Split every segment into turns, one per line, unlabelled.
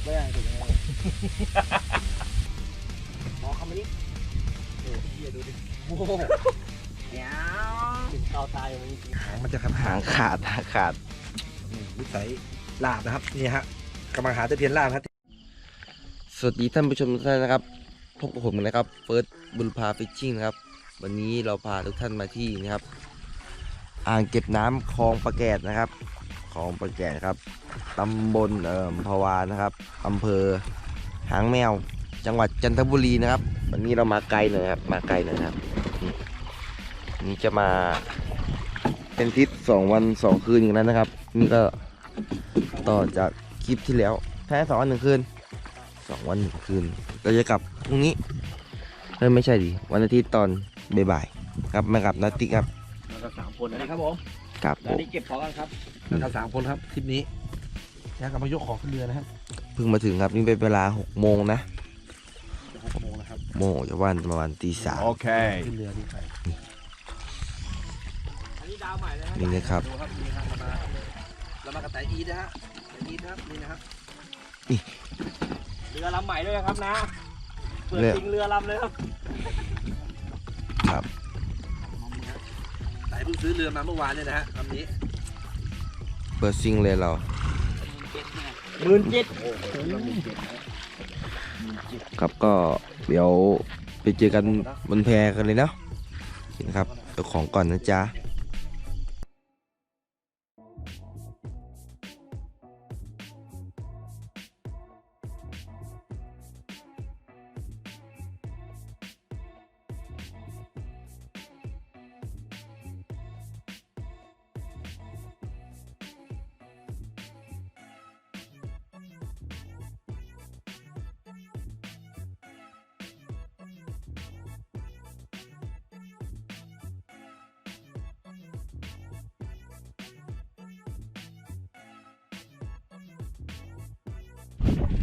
กไม่ได้ถูกไหมมองคำนี้โอ้เฮียดูดิโอ้โหเดี๋ยวเตาตายอย่างนี้
หางมันจะครับหางขาดหางขาดวิสัยลาบนะครับนี่ฮะกำลังหาตะเพียนลาบครับ
สวัสดีท่านผู้ชมทุกท่านนะครับพบกับผมนะครับเฟิร์สบุรพาฟิชชิ่งนะครับ วันนี้เราพาทุกท่านมาที่นะครับ อ่างเก็บน้ำคลองประแกดนะครับ คลองประแกดครับตำบลเอ่อพวานะครับอำเภอหางแมว จังหวัดจันทบุรีนะครับ วันนี้เรามาไกลหน่อยครับ มาไกลหน่อยครับ นี่จะมาเป็นทริปสองวันสองคืนอย่างนั้นนะครับ นี่ก็ต่อจากคลิปที่แล้วแพ้สองวันหนึ่งคืนสองวันหนึ่งคืนเราจะกลับพรุ่งนี้เอ้ยไม่ใช่ดิวันอาทิตย์ตอนบ่ายๆครับมากับนัตติกครับ
แล้วก็สามคนนะครับผม
กับ
ตอนนี้เก็บของกันครับ
แล้วก็สามคนครับทริปนี้นะกำลังยกของขึ้นเรือนะครับ
เพิ่งมาถึงครับนี่เป็นเวลาหกโมงนะ
หกโมงนะครับ
โมงออกจากบ้านประมาณตีสาม
Okay.
ขึ้นเรือดีไป
อันนี้ดาวใหม่เลย
นี่นะครับ
ดูครับนี่ครับเรามาเรามากระต่ายอีทนะฮะอีทนะครับนี่นะครับ
เรือลำใหม่ด้วยนะครับนะเปิด
เรือ
จริงเรือลำเลยครับ
ครับ
ไต่ เพิ่งซื้อเรือมาเมื่อวานเนี่ยนะฮะลำนี้
เปิดซิงเลยเรา
หมื่นเจ็ด
ครับก็เดี๋ยวไปเจอกันบนแพกันเลยเนาะนี่นะครับเจ้าของก่อนนะจ๊ะ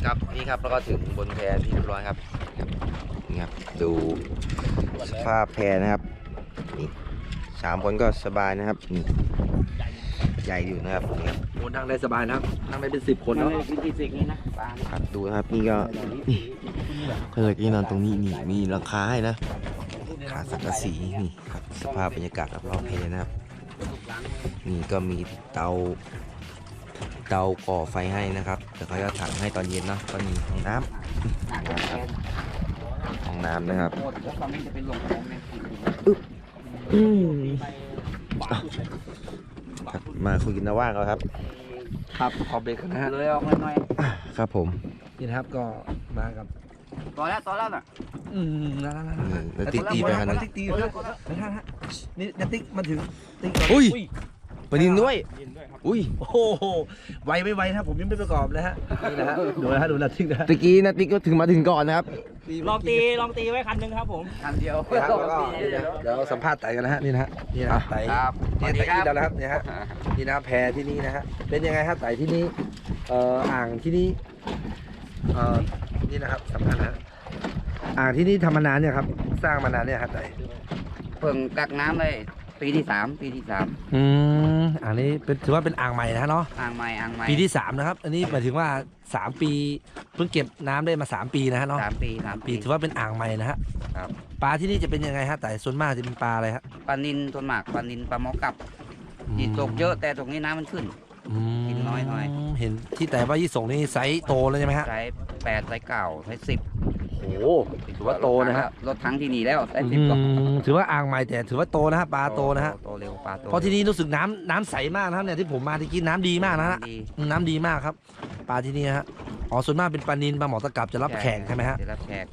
ครับนี่ครับแล้วก็ถึงบนแพที่เรียบร้อยครับนี่ครับดูสภาพแพนะครับนี่สามคนก็สบายนะครับนี่ใหญ่อยู่นะครับนี่ครับ
โอ้นั่งได้สบายนะครับนั่งได้เป็นสิบคนเนาะ
วิธีสิกนี่นะปลา
ครับดูนะครับนี่ก็นี่เคยที่นอนตรงนี้นี่มีหลังคาให้นะขาสังกะสีนี่ครับสภาพบรรยากาศรอบๆเพนะครับนี่ก็มีเตา เตาก่อไฟให้นะครับแต่เขาจะถังให้ตอนเย็นเนาะก็มีห้องน้ำนะครับห้องน้ำนะครับ
หมดแล้วตอนนี้จะเป็นหลงของแม่กิน
อืมครับมาคุยกินนะว่างแล้วครับ
ครับขอเบรกกันนะฮะ
เลยออกหน่อย
ครับผม
นี่นะครับก็มากับ
ต่อแล้วต่อแล้วน่ะ
อืมนั่นนั่นนั่น
นี่แล้วติ๊กตีไปครับ
นั
นะ
ติ๊กตีไปแล้วนะฮะนี่นัติ๊กมาถึงติ๊กก่อน
อุ้ยปนินด้วยอุ้ย
โอ้โหไวไม่ไวนะครับผมยังไม่ประกอบนะฮะนี่นะฮะดูนะฮะดูนะติ๊กนะฮะ
ตะกี้นะติ๊กก็ถึงมาถึงก่อนนะครับ
ลองตีลองตีไว้คันหนึ่งครับผม คันเดียว
นี่ครับแล้วก็นี่นะเดี๋ยวสัมภาษณ์ไต่กันนะฮะนี่นะฮะนี่นะฮะไต่
ครับ
นี่ไต่อีกแล้วนะครับเนี่ยฮะนี่นะครับแพที่นี่นะฮะเป็นยังไงฮะไต่ที่นี่เอ่ออ่างที่นี่เอ่อนี่นะครับสำคัญนะฮะอ่างที่นี่ทำมานานเนี่ยครับสร้างมานานเนี่ยครับไต่
เพิ่งกักน้ำเลย ปีที่สามปีที่สาม
อืมอ่างนี้เป็นถือว่าเป็นอ่างใหม่นะฮะเนาะ
อ่างใหม่อ่างใหม่
ปีที่สามนะครับ อันนี้หมายถึงว่าสามปีเพิ่งเก็บน้ำได้มาสามปีนะฮะเนาะ
สามปีสาม
ปี
ปี
ถือว่าเป็นอ่างใหม่นะฮะ
ครับ
ปลาที่นี่จะเป็นยังไงฮะแต่ส่วนมากจะเป็นปลาอะไรฮะ
ปลานินต้นหมากปลานินปลาหมอกับที่ตกเยอะแต่ตรงนี้น้ำมันขึ้น
ม
กินน้อยหน่อย
เห็นที่แต่ว่ายี่สงนี่ไซส์โตแล้วใช่ไหมฮะ
ไซส์แปดไซส์เก่าไซส์สิบ
โอ้โห ถือว่าโตนะฮะ
รถทั้งที่นี่แล้วไซส์สิบ
อื
ก็
มถือว่าอ่างใหม่แต่ถือว่าโตนะฮะปลาโตนะฮะ
โตเร็วปลาโต
เพราะที่นี่รู้สึกน้ำน้ำใสมากนะครับเนี่ยที่ผมมาที่กินน้ำดีมากนะฮะ
ดี
อืมน้ำดีมากครับ ปลาที่นี่ฮะอ๋อส่วนมากเป็นปลานินปลาหมอตะกับจะรับแขกใช่ไหมฮะ
จะรับแขก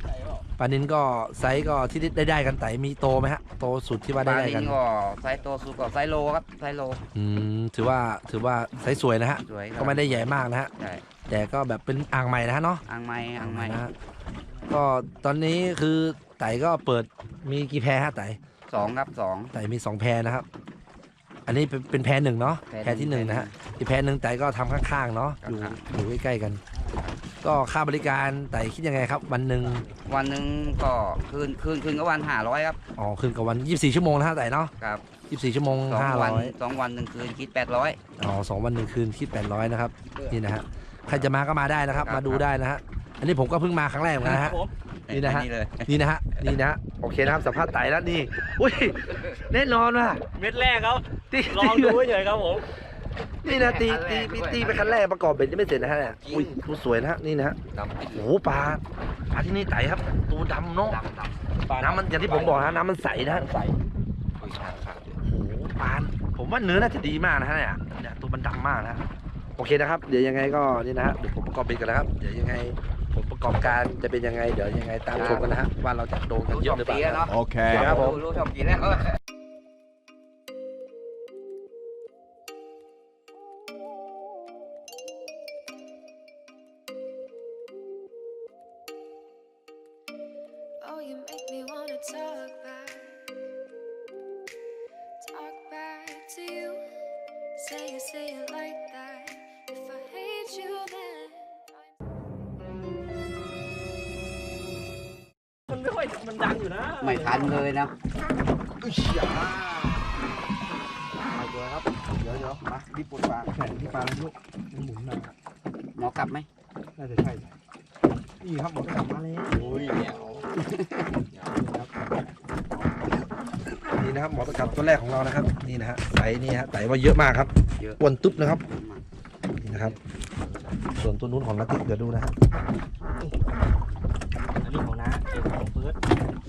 ปลานินก็ไซส์ก็ที่ได้ได้กันไต่มีโตไหมฮะโตสุดที่ว่า
ป
ได้
ลา
ได้
นิ
กัน
นก็ไซส์โตสุดก็ไซส์โลครับไซส์โล
อืมถือว่าถือว่าไซส์สวยนะฮะ
สวยครั
ก็ไม่ได้ใหญ่มากนะฮะ
ใช่
แต่ก็แบบเป็นอ่างใหม่นะฮะเนาะ
อ่างใหม่อ่างใหม่
นะฮะ ก็ตอนนี้คือไต่ก็เปิดมีกี่แพรฮะไต่
สองครับสอง
ไต่มีสองแพรนะครับ อันนี้เป็นเป็นแพรหนึ่งเนาะ
แพรหนึ่ง
แพรที่หนึ่งนะฮะอีกแพรหนึ่งไต่ก็ทำข้างๆเนาะอยู่
ข้าง
อยู่ใกล้ๆกัน ก็ค่าบริการไต่คิดยังไงครับ วันหนึ่ง
วันหนึ่งก็คืนคืนคืนก็วันห้าร้อยครับ
อ๋อคืนกับวัน 24 ชั่วโมงนะฮะไต่เนาะ
ครับ
24 ชั่วโมง
สองวัน
500
สองวันหนึ่งคืนคิดแปดร้อย
อ๋อสองวันหนึ่งคืนคิด800นะครับ นี่นะฮะใครจะมาก็มาได้นะครับมาดูได้นะฮะ อันนี้ผมก็เพิ่งมาครั้งแรกเหมือนกันนะฮะ นี่นะฮะ
นี่เลย
นี่นะฮะ นี่นะฮะ โอเคนะครับสัมภาษณ์ไต่แล้วนี่ อุ้ย แน่นอนว่ะ
เม็ดแรกครับ
ตี
ลองดูเฉยๆครับผม
นี่นะตีตีตีตีไปคันแรกประกอบเบ็ดยังไม่เสร็จนะฮะเนี่ยอุ้ยดูสวยนะฮะ นี่นะฮะ
ดำปิด
โอ้โหปลา ปลาที่นี่ไต่ครับ ตัวดำเนาะ
ดำดำ
น้ำมันอย่างที่ผมบอกนะน้ำมันใสนะใส
คุยชาขาดเลย
โอ้โหปลาผมว่าเนื้อน่าจะดีมากนะฮะเนี่ยเนี่ยตัวมันดำมากนะฮะโอเคนะครับ เดี๋ยวยังไงก็นี่นะฮะเดี๋ยวผมประกอบเบ็ดกันนะครับ เดี๋ยวยังไง ผลประกอบการจะเป็นยังไงเดี๋ยวยังไงตามชมกันนะฮะว่าเราจะโดนกัน
รู้
เย
ชอ
อะ
บ
หรือเป
ปี
ล่า
แล้วเนาะ
Okay.
ครับผม
รู้ชอบปีแล้ว ทันเลยนะ
อุ้ยมาตัวครับ เดี๋ยวเดี๋ยวมารีบปลดปลาแข่งที่ปลาลูกมันหมุนมา
หมอกลับไหม
น่าจะใช่นี่ครับหมอกลับมาแล้วโอ้ยนี่นะครับหมอตะกับตัวแรกของเรานะครับ นี่นะฮะไตนี่ฮะไตว่าเยอะมากครับ
เยอะ
อ้วนตุ๊บนะครับนี่นะครับ ส่วนตัวนู้นของนักติ๊กเดี๋ยวดูนะฮะ
อันนี้ของน้าเองของเฟิร์ส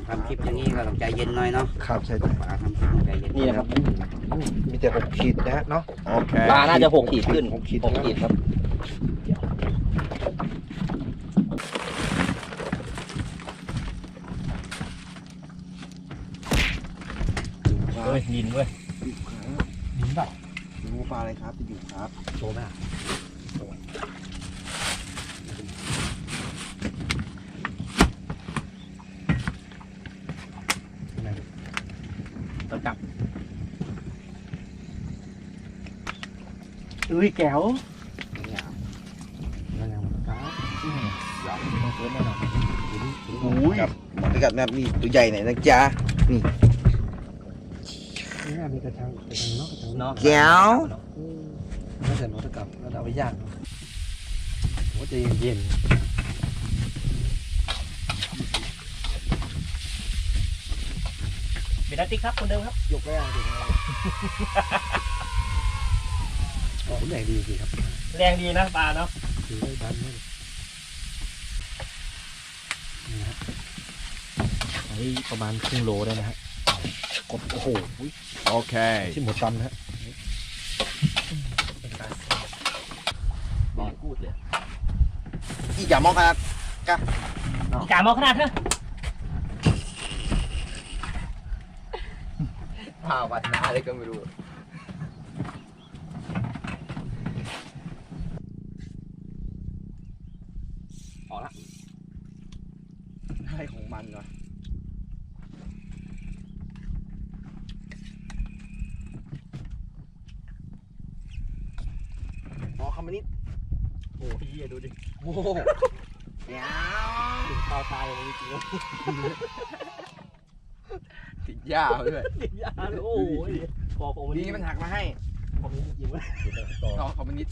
ทำคลิปอย่างนี้ก็ต้องใจเย็นหน่อยเนาะ
ครับใช่
ปลาทำคลิปต้องใจเย็น
นี่นะครับ
มีแต่หกขีดนะฮะเนาะ
Okay.
ปลาน่าจะหกขีดขึ้น
หกขีด
หกขีดครับเฮ้ยดินเว้ย
ดินแบบ
รู้ปลาอะไรครับจะอยู่ครับ
โชว์ไหมอะ
เราจับ อุ้ยแก้ว
นั่นยังครับ
อุ้ยหมอนกัดแบบนี้ตัวใหญ่ไหนนะจ๊ะ
นี่น่ามีกระชังกระชังเนาะกระชัง
เนาะ
แก้ว
น่าจะหมอตะกับแล้วเอาไปย่างโอ้ใจเย็น
เป็นนัตติกครับคนเดิมครับ
ๆยกแรกถึงอ๋อ แรงดีจริงครับ
แรงดีนะปลาเนาะ
ถือได้ดันเลยนี่นะฮะอันนี้ประมาณครึ่งโลได้นะฮะกดโอ้โห
Okay.
ที่หมดตันนะฮะ
บอกพูดเลย
อีกอย่ามองครับ
อีกามองขนาดเถอะ
พาวัดหน้าเลยก็ไม่รู้
ให้ ของมันเหรอ
หมอคำนิด
โอ้ยดูดิ
โอ้โห
ถึงคอตายเลยจริงๆแล้ว
ติดหญ้าด้วย
ติดยาเลยโอ้ยคอผม
นี่มันหักมาให้
ผมจริงๆเว้ย
น้องคำนิด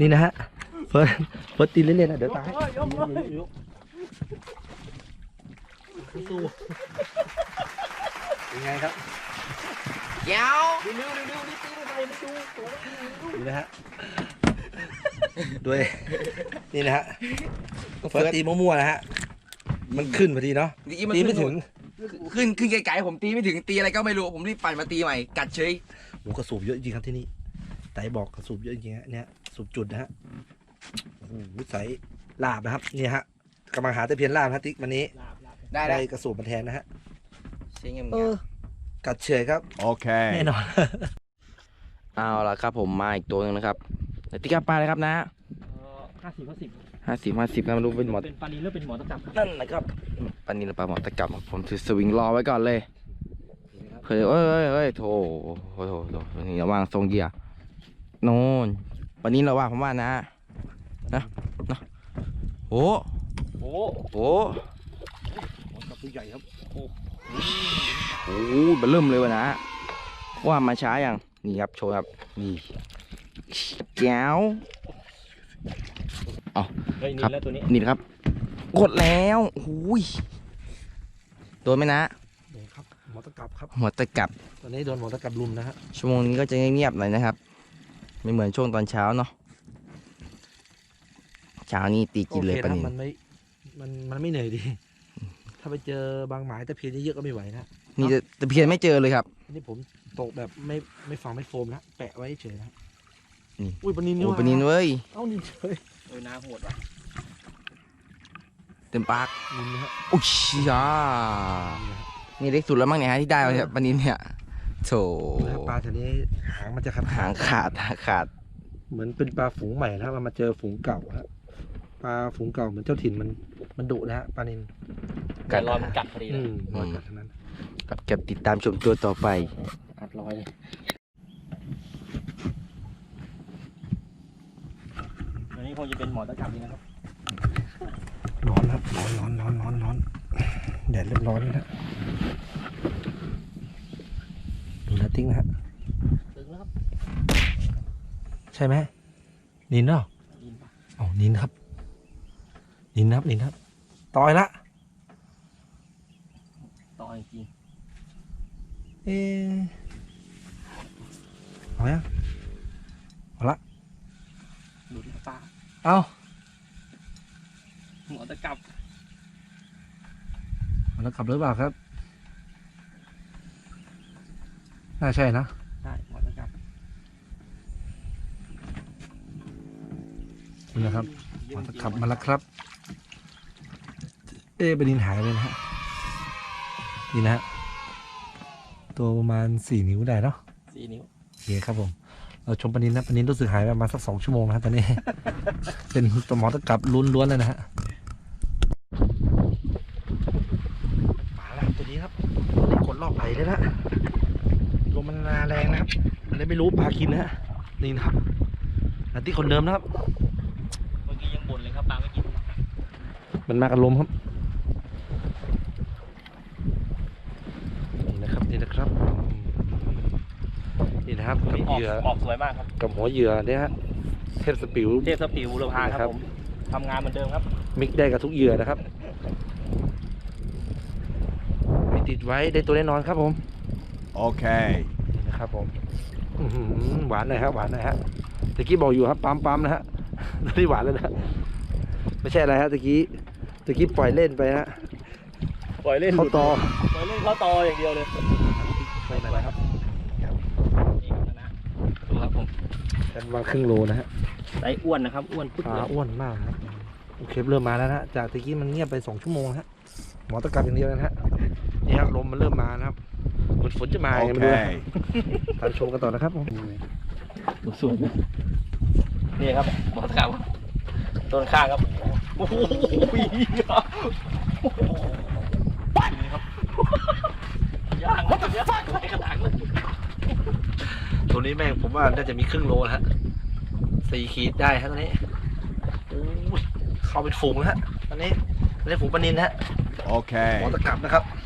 นี่นะฮะเฟิร์สเฟิร์สตีเล่นๆนะเดี๋ยวตาย
เฮ้ยยกเลยสู้
ยังไงครับ
แก้ว
เร็วเร็วเร็วเร็วนี่ตีลงไปไม่ดูตัว
นี่นะฮะด้วยนี่นะฮะเฟิร์สตีมั่วๆนะฮะมันขึ้นพอดีเนาะตีไม่ถึง
ขึ้นขึ้นไกลๆผมตีไม่ถึงตีอะไรก็ไม่รู้ผมรีบปั่นมาตีใหม่กัดเฉย
โอ้กระสูบเยอะจริงๆครับที่นี่ ไต่บอกกระสูบเยอะจริงๆฮะเนี่ยสูบจุดนะฮะโอ้โหใสลาบนะครับเนี่ยฮะกำลังหาแต่เพียนลาบนะติ๊กวันนี้
ลาบลาบ
ได้
ได้
ได้
กระสูบมาแทนนะฮะ
ใช่เงี้ย
เออกัดเฉยครับ
Okay.
แน่นอน
เอาละครับผมมาอีกตัวหนึงนะครับติกาปลาเลยครับนะ
ห้าสิบห้าสิบ
ห้าสิบห้าสิบนะไม่รู้เป็นหมด
เป็นปลานิลหรือเป็นหมอตะกับ
นั่นนะครับปันนี้เราปลาหมอตะกลับผมถือสวิงรอไว้ก่อนเลยเผื่อเอ้ยเอ้ยเอ้ยโถโถโถโถนี่ระวังทรงเหยีย โน่นวันนี้เราว่าผมว่านะ นะนะโอ้
โอ้
โอ้
กับตัวใหญ่ครับ
โหเบอร์เริ่มเลยวะนะ ว่ามาช้าอย่างนี่ครับโชว์ครับ นี่แก้ว
เฮ้ย
ครั
นี่
บ
แล้วตัวนี้
นี่นะครับ กดแล้วโอ้ยโดนไหมนะ
โดนครับหมอตะกรับครับ
หัวตะกลับ
ตอนนี้โดนหมอตะกรับลุมนะฮะ
ชั่วโมงนี้ก็จะเงียบๆหน่อยนะครับ ไม่เหมือนช่วงตอนเช้าเนาะเช้านี่ตีกินเลย
โอค
ปะ
นะ
นิน
มันไม่มันมันไม่เหนื่อยดี ถ้าไปเจอบางหมายแต่เพียนเยอะๆก็ไม่ไหวนะ
นี่จะตะเพียนไม่เจอเลยครับ
อันนี่ผมตกแบบไม่ไม่ฟังไม่โฟมนะแปะไว้เฉยนะ
นี่
อุ้ยปลานินนี่
โอ้
ว่ะ
ปะนินเว้ย
เอ้านินเฉย
เออน้าโหดว่ะ
เต็มปาก
นินนะฮะ
อุ๊ยช้า
นี่นะฮะ
นี่เล็กสุดแล้วมั้งเนี่ยฮะที่ได้มาเนี่ยปะนินเนี่ย โถ
แล้วปลาชนิดนี้หางมันจะขาด
หางขาดหางขาด
เหมือนเป็นปลาฝูงใหม่นะมันมาเจอฝูงเก่าฮะปลาฝูงเก่าเหมือนเจ้าถิ่นมันมันดุนะฮะปลานิน
กัดรอยมันกัดพอดีเล
อื
ย
มรอยกัดทั้งนั้น
กับเก็บติดตามชมตัวต่อไป
อัดรอยเลยอันนี้คงจะเป็นหมอตะกรับนี่นะครับ
ร้อนครับร้อนร้อนร้อนร้อนร้อนแดดเริ่มร้อนแล้วนะ ดูนะติ๊กนะฮะ
ตึงแล้วครับ
ใช่ไหมนินเนาะ
ยินปะ
อ๋อนินครับ นินครับนินครับต่อยละ
ต่อจริง
เออเอายังเอาละ
ๆดูดปลา
เอา
หมอตะกรับ
เอาแล้วกลับหรือเปล่าครับ น่าใช่นะ
ใช่หมอตะกรับ
นี่นะครับ
เยี่ย
มั
ม
น
จริง
ขับมาแล้วครับ เอ๊ะบดินหายไปนะฮะนี่นะฮะตัวประมาณสี่นิ้วได้เนาะ
สี่นิ้ว
โอเคครับผม เราชมปนินนะปนินรู้สึกหายไปประมาณสักสองชั่วโมงนะครับตอนนี้ เป็นตัวหมอตะกรับล้วนๆเลยนะฮะ มาแล้วตัวนี้ครับนี่กดรอบไหลเลยนะลมมันนาแรงนะครับ มันเลยไม่รู้ปลากินนะฮะนี่นะครับนาที่คนเดิมนะครับ
เมื่อกี้ยังบ่นเลยครับปลาไม่กิน
มันมากับลมครับนี่นะครับนี่นะครับอืมนี่นะครับกับ
ออก
เหยื่อ
ออกสวยมากครับ
กับหัวเหยื่อเนี่ยฮะเทพสปิว
เทพสปิวบุรพาค
ครั
รับบผมทำงานเหมือนเดิมครับ
มิกได้กับทุกเหยื่อนะครับมีติดไว้ได้ตัวแน่นอนครับผม
Okay.
นี่นะ ครับผมอื้อหือหวานหน่อยครับหวานหน่อยฮะตะกี้บอกอยู่ครับปั๊มปั๊มนะฮะตอนนี้หวานแล้วนะไม่ใช่อะไรฮะตะกี้ตะกี้ปล่อยเล่นไปฮะ
ปล่อยเล่น
เข้าตอ
ปล่อยเล่นเข้าตออย่างเดียวเลย
ไปไหนนะครับ
นี่ครับนะดูครับผม
กันวางครึ่งโลนะฮะ
ไซส์อ้วนนะครับอ้วนปึ๊ก
ป
เล
ลายอ้วนมากนะครับโอเคเริ่มมาแล้วนะฮะจากตะกี้มันเงียบไปสองชั่วโมงนะฮะหมอตะกรับอย่างเดียวนะฮะนี่ครับลมมันเริ่มมานะครับเห มือนฝนจะมาอย่างเงี้ยมาดูนะ
Okay.
ตามชมกันต่อนะครับผม
สวยนี่ครับหมอตะกรับต้นข้างครับโอ้โหนี่ครับย่างครับย่างใส่กระถางเลย
ตัวนี้แม่งผมว่าน่าจะมีครึ่งโลนะฮะสี่ขีดได้ฮะตัวนี้โอ้ยเข้าเป็นฝูงแล้วฮะตอนนี้ตอนนี้ฝูงปลานินนะฮะหมอ
Okay.
ตะกรับนะครับห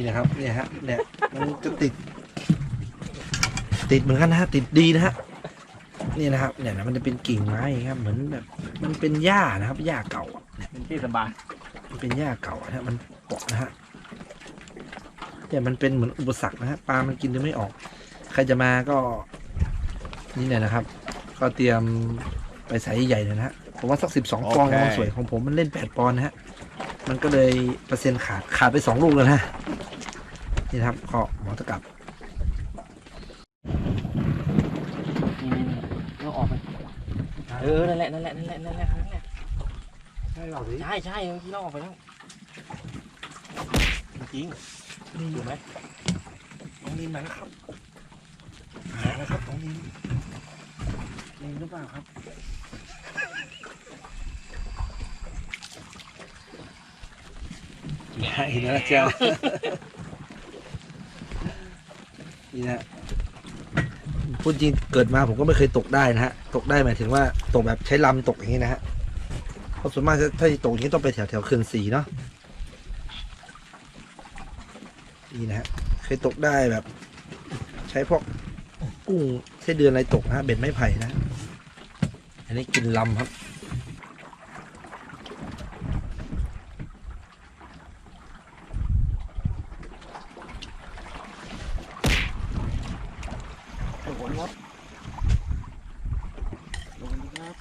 นี่นะครับ เนี่ยฮะเนี่ยมันจะติด ติดเหมือนกันนะฮะติดดีนะฮะนี่นะครับเนี่ยนะมันจะเป็นกิ่งไม้ครับ เหมือนแบบมันเป็นหญ้านะครับหญ้าเก่าอะเนี่ย
เป็นที่สบาย
มันเป็นหญ้าเก่านะฮะมันเปาะนะฮะเนี่ยมันเป็นเหมือนอุปสรรคนะฮะปลามันกินจะไม่ออก ใครจะมาก็ นี่เนี่ยนะครับ ก็เตรียมไปใส่ใหญ่เลยนะฮะผมว่าสักสิบสองปอนด์
โอเค
กำลังสวยของผมมันเล่นแปดปอนด์นะฮะมันก็เลยเปอร์เซ็นต์ขาดขาดไปสองลูกเลยนะฮะ นี่นะครับเคาะหมอตะกรับ
นี่นี่นี่เราออกไปเออนั่นแหละนั่นแหละนั่นแหละนั่นแหละนั่นแหละ
ใช่หรอสิ
ใช่ใช่เมื่อกี้เราออกไปแล้วจริงถูกไหม
น้องนินมาแล้วครับมาแล้วครับน้องนินนินหรือเปล่าครับใช่นะเจ้า นี่นะพูดจริงเกิดมาผมก็ไม่เคยตกได้นะฮะ ตกได้หมายถึงว่าตกแบบใช้ลำตกอย่างนี้นะฮะเพราะส่วนมากถ้าจะตกอย่างนี้ต้องไปแถวแถวเขื่อนสีเนาะนี่นะฮะเคยตกได้แบบ ใช้พวกกุ้งไส้เดือนอะไรตกนะฮะเบ็ดไม้ไผ่นะ อันนี้กินลำครับ
โอ้โหมดลงครับ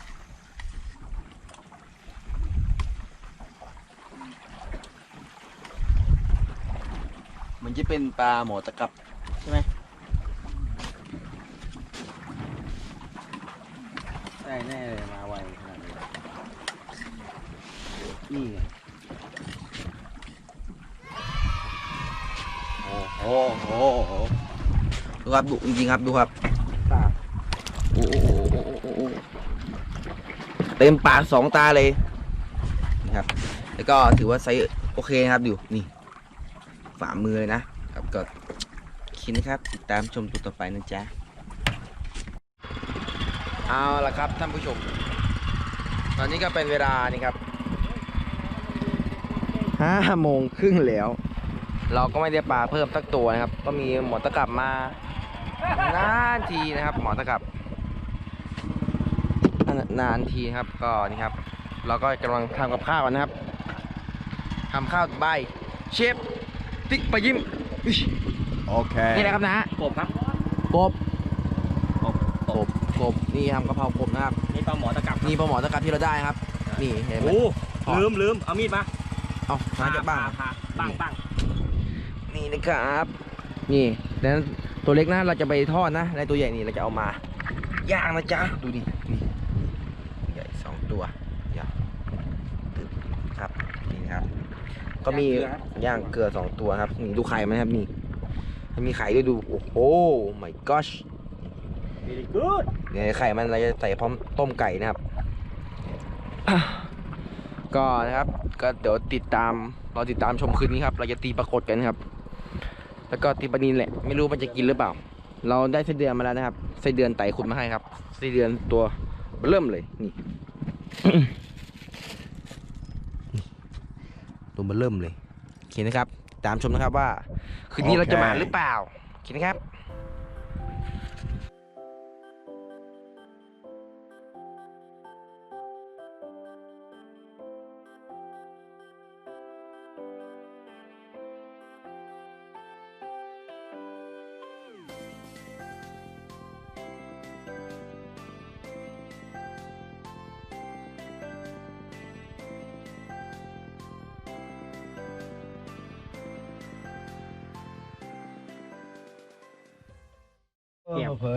มันจะเปลาหมอตะกับใช่
ไหมได้แน่เลยมาไวขนาดนี้นี่ไง
โอ้โหโอ้โหดูครับดูจริงๆครับดูครับ
ปลา
โอ้โหโอ้โหโอ้โหโอ้โหเต็มปากสองตาเลยนี่ครับ แล้วก็ถือว่าไซส์โอเคนะครับอยู่นี่ฝ่ามือเลยนะ คินะครับ ติดตามชมตัวต่อไปนะจ๊ะ เอาละครับท่านผู้ชม ตอนนี้ก็เป็นเวลานี่ครับห้าโมงครึ่งแล้ว เราก็ไม่ได้ปลาเพิ่มสักตัวนะครับ ก็มีหมอตะกลับมานานทีนะครับ หมอตะกลับนานทีครับก็นี่ครับ เราก็กำลังทำกับข้าวกันนะครับทำข้าวใบเชฟติ๊กปะยิ้ม
โอเค
นี่นะครับนะ
กบครับ
กบ
กบ
กบกบนี่ทำกะเพรากบนะครับ
นี่ปลาหมอตะกับ
นี่ปลาหมอตะกรับที่เราได้ครับ นี่เห็นไหม
โอ้ลืมลืมเอามีดมา
เอามาจากบ้าน
พปังปัง
นี่นะครับ นี่แล้วตัวเล็กนะเราจะไปทอดนะในตัวใหญ่นี่เราจะเอามาย่างนะจ๊ะดูดินี่ใหญ่สองตัวย่างตึ๊บครับนี่นะครับ ก็มีย่างเกลือสองตัวครับนี่ดูไข่ไหมครับนี่ มันมีไข่ด้วยดู โอ้โห my gosh
ดีกูด
เนี่ยไข่มันเราจะใส่พร้อมต้มไก่นะครับอะก็นะครับ ก็เดี๋ยวติดตามเราติดตามชมคืนนี้ครับ เราจะตีปรากฏกันครับ แล้วก็ตีปลานินแหละ ไม่รู้มันจะกินหรือเปล่า เราได้ไส้เดือนมาแล้วนะครับไส้เดือนไต่ขุดมาให้ครับไส้เดือนตัวเริ่มเลยนี่ตัวมันเริ่มเลยโอเคนะครับ ตามชมนะครับว่า คืนนี้เราจะมาหรือเปล่าโอเคนะครับ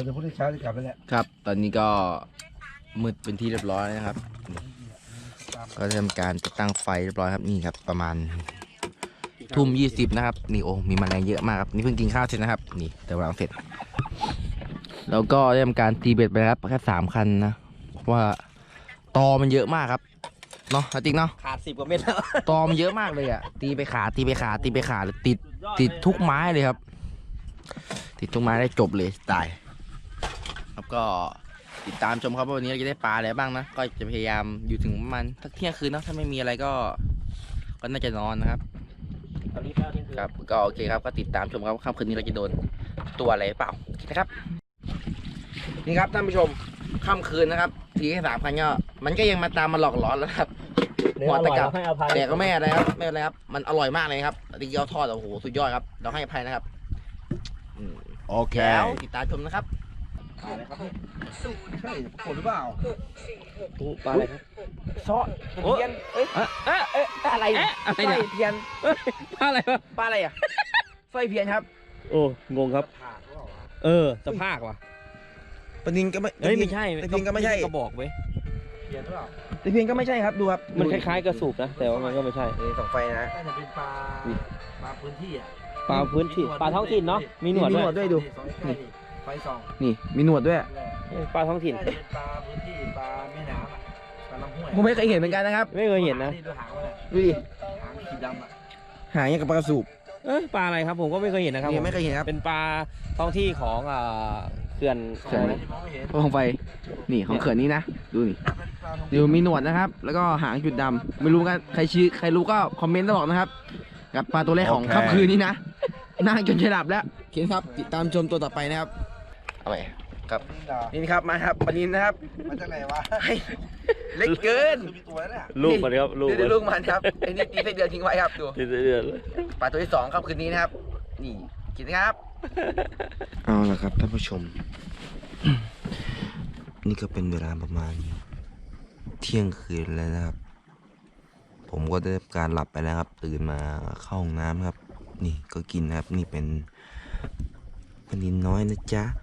เผลอๆจะพูดเช้าจะกลับไปแล้ว
ครับ ตอนนี้ก็มืดเป็นที่เรียบร้อยแล้วนะครับ ก็ทำการติดตั้งไฟเรียบร้อยครับนี่ครับ ประมาณทุ่มยี่สิบนะครับนี่โอ้มีแมลงเยอะมากครับนี่เพิ่งกินข้าวเสร็จนะครับ นี่แต่วางเสร็จ แล้วก็ได้ทำการตีเบ็ดไปครับแค่สามคันนะเพราะว่าตอมันเยอะมากครับเนาะติ๊กเนาะ
ขาดสิบกว่าเม็ดแล้ว
ตอมันเยอะมากเลยอะตีไปขาตีไปขาตีไปขาเลยติดติดทุกไม้เลยครับ ติดทุกไม้ได้จบเลยตายครับ ก็ติดตามชมครับว่าวันนี้เราจะได้ปลาอะไรบ้างนะ ก็จะพยายามอยู่ถึงประมาณทักเที่ยงคืนเนอะถ้าไม่มีอะไรก็ ก็น่าจะนอนนะครับ
ตอนนี้แล้วนี่คือ
ครับก็โอเคครับก็ติดตามชมครับว่าค่ำคืนนี้เราจะโดนตัวอะไรหรือเปล่าโอเคนะครับ นี่ครับท่านผู้ชมค่ำคืนนะครับทีแค่สามพันก็มันก็ยังมาตามมาหลอกหลอนแล้วครับหมอตะกับ
ให้อภัย
แต่ก็ไม่อะไรครับไม่เป็นไรครับ มันอร่อยมากเลยครับตะกี้เราทอดโอ้โหสุดยอดครับ เราให้อภัยนะครับอืม
โอเค
แล้วติดตามชมนะครับ
ปลาอะไรครับ
ใช่ผลหรือเปล่า
ปลาอะไรครับ
ซอเทียนเอ้ย
เอ๊ะเอ๊ะอะไร
อะไร
อะไร
เนี่ย
เที
ยน
ปลาอะไรวะ
ปลาอะไรอะสร้อยเพียนครับ
โอ้งงครับ เออสภาพว่ะ
ปนินก็ไม่
เฮ้ยไม่ใช่
ตะเพียนก็ไม่ใช่
กระบอกเว้ย
เพียนหรือเปล่า
ตะเพียนก็ไม่ใช่ครับดูครับ
มันคล้ายๆกระสูบนะแต่ว่ามันก็ไม่ใช่
สองไฟนะ
น่าจะเป็นปลาปลาพื้นที่อะ
ปลาพื้นที่ปลาท้องถิ่นเนาะมีหนวดด้ว
ยดู ด้วยดู
สองใกล้ๆนี่ไฟส่อง
นี่มีหนวดด้วย
เออปลาท้องถิ่น
น่าจะเป็นปลาพื้นที่ปลาแม่น้ำอะปลาลำห้วย
ผมไม่เคยเห็นเหมือนกันนะครับ
ไม่เคยเห็นนะ
ดูหางมันอะ
ดูดิ
หางสีดำอะ
หางอย่างกับปลากระสูบ
เอ้ยปลาอะไรครับผมก็ไม่เคยเห็นนะครับ
นี่
ผม
ไม่เคยเห็นครับ
เป็นปลาท้องที่ของอ่าเขื่อน
สอง
เขื่อน
ใบที่มองไม่เห็น
พวกของไฟนี่ของเขื่อนนี้นะดูนี่
เป็นปลาทอง
ดูมีหนวดนะครับ แล้วก็หางจุดดำไม่รู้กันใครชี้ใครรู้ก็คอมเมนต์มาบอกนะครับ กับปลาตัวแรกของค่ำคืนนี้นะนั่งจนจะหลับแล้วโอเคครับติดตามชมตัวต่อไปนะครับ เอาไปครับนี่นะครับมาครับปลานินนะครับ
มาจากไหนวะ
เล็กเกิน
คือมีตัวแล้วเนี่ย
ลูกมันครับลูก
เดี๋ยวดูลูกมันครับไอ้นี่ตีไส้เดือนทิ้งไว้ครับดู
เดือด
ปลาตัวที่สองครับคืนนี้นะครับ นี่กินนะครับ เอาละครับท่านผู้ชม นี่ก็เป็นเวลาประมาณ เที่ยงคืนแล้วนะครับ ผมก็ได้รับการหลับไปแล้วครับ ตื่นมาเข้าห้องน้ำครับ นี่ก็กินนะครับ นี่เป็นปลานินน้อยนะจ๊ะโ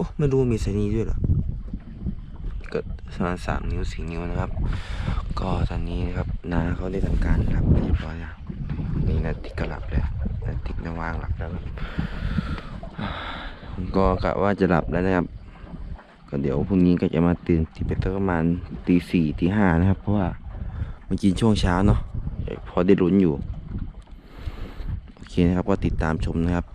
อ้ไม่รู้มีไซนี้ด้วยเหรอก็ประมาณสามนิ้วสี่นิ้วนะครับ ก็ตอนนี้นะครับนาเขาได้ทำการหลับเรียบร้อยแล้วนี่นาติกก็หลับแล้วนาติกนาวางหลับแล้วผมก็กะว่าจะหลับแล้วนะครับ ก็เดี๋ยวพรุ่งนี้ก็จะมาตื่นตีไปสักประมาณตีสี่ตีห้านะครับ เพราะว่าเมื่อกี้ช่วงเช้าเนาะพอได้ลุ้นอยู่ โอเคนะครับก็ติดตามชมนะครับ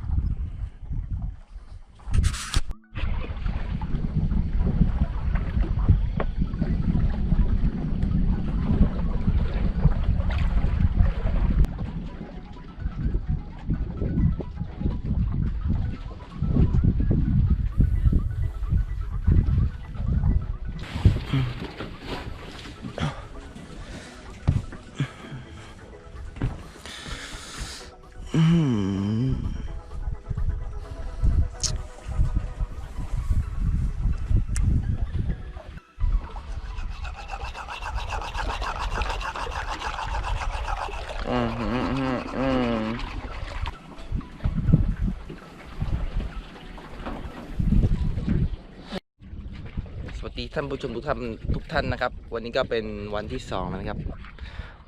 ท่านผู้ชมทุกท่านทุกท่านนะครับ วันนี้ก็เป็นวันที่สองนะครับ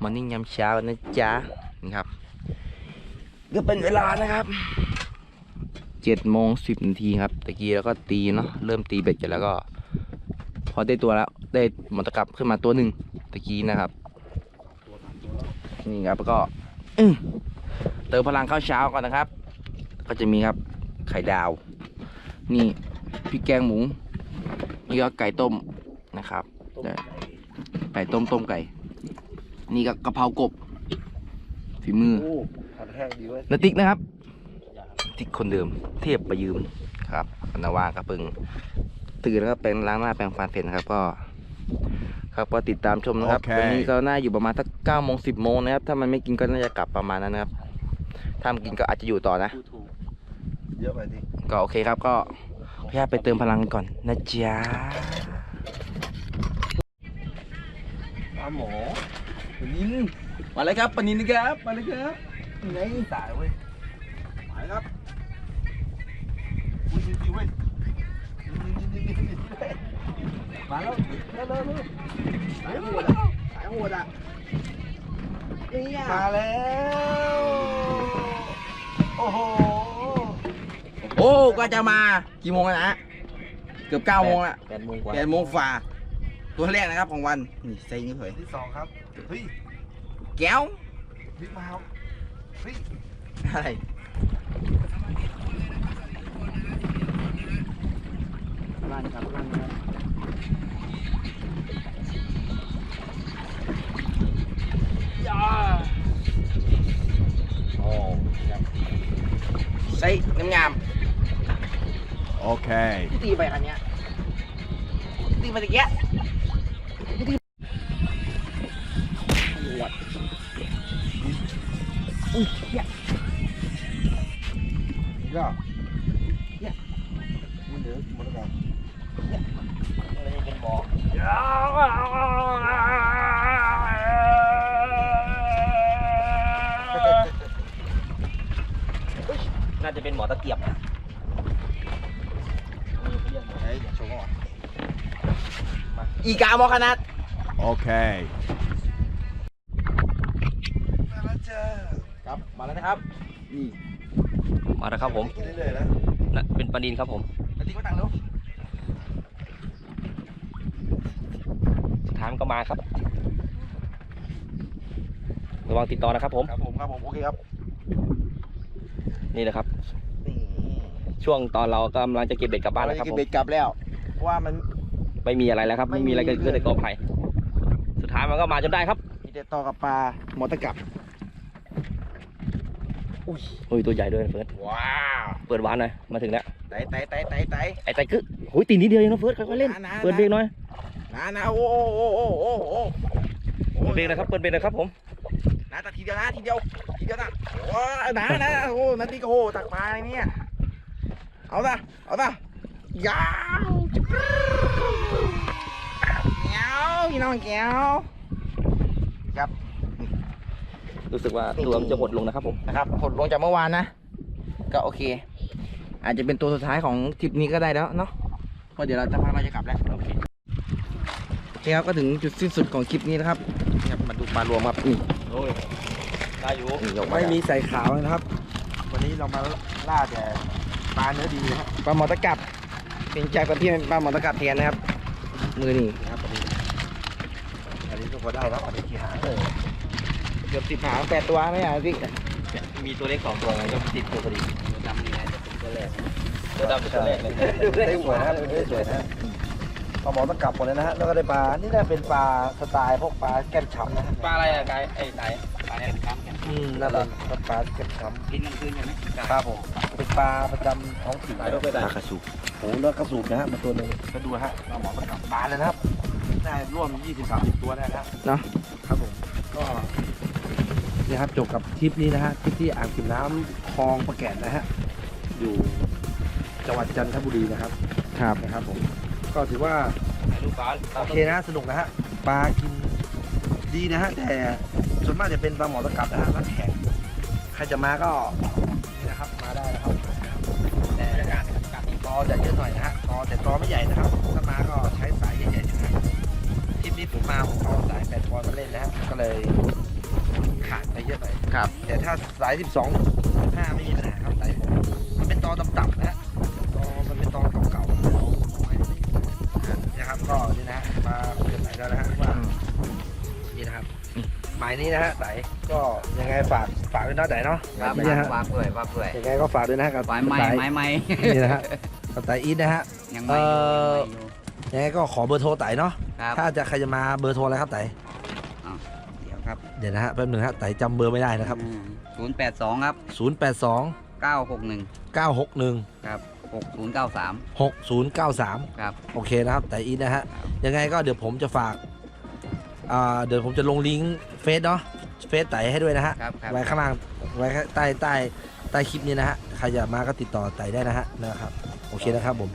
มอร์นิ่งยามเช้านะจ๊ะนี่ครับ ก็เป็นเวลานะครับเจ็ดโมงสิบนาทีครับตะกี้แล้วก็ตีเนาะเริ่มตีเบ็ดกันแล้วก็ พอได้ตัวแล้วได้หมอตะกรับขึ้นมาตัวหนึ่งตะกี้นะครับ นี่ครับแล้วก็เติมพลังข้าวเช้าก่อนนะครับ ก็จะมีครับไข่ดาว นี่พริกแกงหมู นี่ก็ไก่ต้มนะครับแต่ไก่ต้มต้มไก่ นี่ก็กะเพรากบฝีมือ
โอ้ผัดแห้งดีเว้ย
นาติกนะครับติกคนเดิม เทียบประยืมครับนาวาก็เพิ่งตื่นแล้วก็เป็นล้างหน้าแปรงฟันเสร็จนะครับ ก็ครับก็ติดตามชมนะครับ
โอเค
วันนี้ก็น่าอยู่ประมาณสักเก้าโมงสิบโมงนะครับ ถ้ามันไม่กินก็น่าจะกลับประมาณนั้นนะครับ ถ้ามันกินก็อาจจะอยู่ต่อนะ
เยอะไปดิ
ก็โอเคครับก็พ ยายาไปเติมพลังก่อนนะจ๊ะ
ปลาหมอ
ปนินมาเลยครับปนินนะครับมาเลยครับ
ไงตายเว้ยมายครับอุ้ยจริงๆเว้ยมาแล้วเร็วเร็วสายหดอะสายหดอะมาแล้วโอ้โห
โอ้ก็จะมากี่โมงแล้วนะเกือบเก้าโมงละ
แปดโมงกว่า
แปดโมงฝ่า ตัวแรกนะครับของวันนี่ใส่นี่เผย
ที่สองครับเฮ้ย
แก้ว
บิ๊กมาครับเฮ้ย
อะไร
ร้านครับร้านครับ
โอ้ใส่งาม
Okay.
ๆที่ตีไปคันเนี้ยตีไปตะเกียบตีหวดอุ้ยเหี้ย
Ja. Ja. า
หมอข
นา
ด
Okay.
ครับ มาแล้วนะครับ นี่
มาแล้วครับผม
กินเรื่อยๆนะ
นะเป็นปลานินครับผม
มาทิ้งไว้ตังค์เร็ว
สุดท้ายมันก็มาครับ ระวังติดต่อนะครับผม
ครับผม ครับผม โอเคครับ
นี่นะครับ
นี่
ช่วงตอนเรากำลังจะเก็บเบ็ดกลับบ้าน
เรา
แล้วครับ
จะกิน
ผม
เบ็ดกลับแล้วเพราะว่ามัน
ไม่มีอะไรแล้วครับ ไม่มีอะไรเกิดขึ้นในกอไผ่สุดท้ายมันก็มาจนได้ครับ
มีแต่ต่อกับปลาหมอตะกับ
โอ้ยตัวใหญ่ด้วยนะเฟิร์ส
ว้าว
เปิดหวานหน่อยมาถึงแล้ว
ไต่ไต่ไต่ไต่ไต่
ไอ้ไตกึโอ้ยตีนิดเดียวเองนะเฟิร์สค่อยๆเล่น
นะนะ
เปิดเบรกหน่อย
นะนะโอ้โอ้โอ้โอ้โอ้โอ้
เปิดเบรกนะครับเปิดเบรกนะครับผม
นะแต่ทีเดียวนะทีเดียวทีเดียวนะโอ้นะนะโอ้นาทีก็โอ้ตักปลาอะไรเนี่ยเอาซะเอาซะยาวแก้ว พี่น้องแก้วครับ
รู้สึกว่าตัวมันจะหดลงนะครับผม
นะครับหดลงจากเมื่อวานนะ ก็โอเค อาจจะเป็นตัวสุดท้ายของทริปนี้ก็ได้แล้วเนาะเพราะเดี๋ยวเราจะพาเราจะกลับแล้วโอเคโอเคครับก็ถึงจุดสิ้นสุดของคลิปนี้นะครับนี่ครับมาดูปลารวมครับนี่
โอ้ยได้อยู่
นี่ยกา
ไม่มีใส่ขาวนะครับ วันนี้เรามาล่าแต่ปลาเนื้อดีนะฮะ
ปลาหมอตะกับเป็นจากตะพี่เป็นปลาหมอตะกับแทนนะครับ มือนี่
นะครับอันนี้อันนี้ก็พอได้แล้วอันนี้กี่หางเลย
เกือบสิบหางแปดตัวไม่ใช่พี่
มีตัวเล็กสองตัวไงก็ติดตัวพอดีตัวดำนี่ไงจะเป็นตัวแรกตัวดำเป็นตัวแรกเลย
ได้สวยนะได้สวยนะปลาหมอต้องกลับหมดเลยนะฮะแล้วก็ได้ปลา นี่น่าเป็นปลาสไตล์พวกปลาแก้มช้ำนะฮะ
ปลาอะไรอะกายไอ้ไตปลาเนี่ยครับ
อืมนั่นแหละปลาแก้มช้
กินกลางคืนใช่ไหมำ
ครับผมเป็นปลาประจำท้องถิ่น
ปลาต้องไปได้
ปลากระสุกโอ้แล้วกระสุกนะฮะมาตัวหนึ่งก็ดูฮะปลาหมอต้องกลับปลาเลยนะครับ ได้ร่วม 20-30 ตัวได้นะฮะ
เนาะ
ครับผมก็เนี่ยครับจบกับทริปนี้นะฮะทริปที่อ่างเก็บน้ำคลองประแกนนะฮะอยู่จังหวัดจันทบุรีนะครับ
ครับ
นะครับผมก็ถือว่า
ถ่ายรูปปลา
โอเคนะสนุกนะฮะปลากินดีนะฮะแต่ส่วนมากจะเป็นปลาหมอตะกับนะฮะน้ำแข็งใครจะมาก็นี่นะครับมาได้นะครับแต่กอจะเยอะหน่อยนะฮะกอแต่กอไม่ใหญ่นะครับถ้ามาก็ใช้ ทริปนี้ผมมาผมเอาสายแปดกอมาเล่นนะฮะก็เลยขาดไปเยอะหน่อย
ครับ
แต่ถ้าสาย 12 5ไม่มีปัญหาครับสายผมมันเป็นตอต่ำๆนะฮะตอมันเป็นตอเก่าๆน้อยๆนะครับก็นี่นะฮะมาคุยกันหน่อยแล้วนะฮะว่านี่นะครับหมายนี้นะฮะไต่ก็ยังไงฝากฝากด้วยนะไต่เนาะ
ครับ
นี่นะฮะ
วางเปื่อยวางเปื่อย
ยังไงก็ฝากด้วยนะฮะกับ
ไม้ไม้
ไต่
ไม้ไม้
นี่นะฮะกับไต่อีทนะฮะ
ยังไม่อยู่
เอ่อ
ยังไม่อยู่
ยังไงก็ขอเบอร์โทรไต่เนาะ
ครับ
ถ้าจะใครจะมาเบอร์โทรอะไรครับไต่
เดี๋ยวครับ
เดี๋ยวนะฮะแป๊บหนึงฮะไต่จำเบอร์ไม่ได้นะครับ
ศูนย์แปดสองครับ
082
เก้าหกหนึ่ง
961
ครับหกศูนย์เก้าสาม
6093
ครับ
โอเคนะครับ แต่อีทนะฮะ ยังไงก็เดี๋ยวผมจะฝากอ่าเดี๋ยวผมจะลงลิงก์เฟซเนาะเฟซไต่ให้ด้วยนะฮะ
ครับครับ
ไว้ข้างล่าง ไว้ใต้ใต้ใต้คลิปนี้นะฮะ ใครจะมาก็ติดต่อไต่ได้นะฮะนะครับ โอเคนะครับผม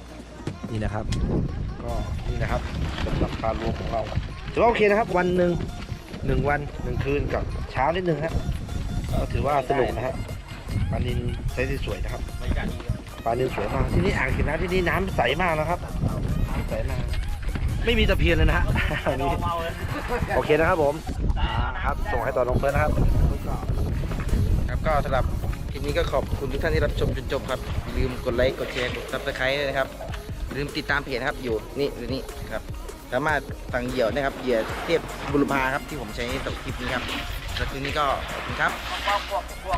นี่นะครับ ก็นี่นะครับสำหรับการรวมของเราถือว่าโอเคนะครับ วันหนึ่งหนึ่งวันหนึ่งคืนกับเช้านิดนึงฮะก็ถือว่าสนุกนะฮะปลานินไซส์สวยนะครับปลานิลสวยมากที่นี่อ่างเก็บน้ำที่นี่น้ำใสมากนะครับใสมากไม่มีตะเพียนเลยนะฮะนี่โอเคนะครับผมครับส่งให้ต่อน้องเฟิร์สนะครับ
ครับก็สำหรับคลิปนี้ก็ขอบคุณทุกท่านที่รับชมจนจบครับอย่าลืมกดไลค์กดแชร์กดซับสไครต์ด้วยนะครับ ลืมติดตามเพจนะครับอยู่นี่อยู่นี่ครับ สามารถสั่งเหยื่อนะครับเหยื่อเทพบุรุพาครับที่ผมใช้ในตกคลิปนี้ครับแล้วคลิปนี้ก็ขอบคุณครับ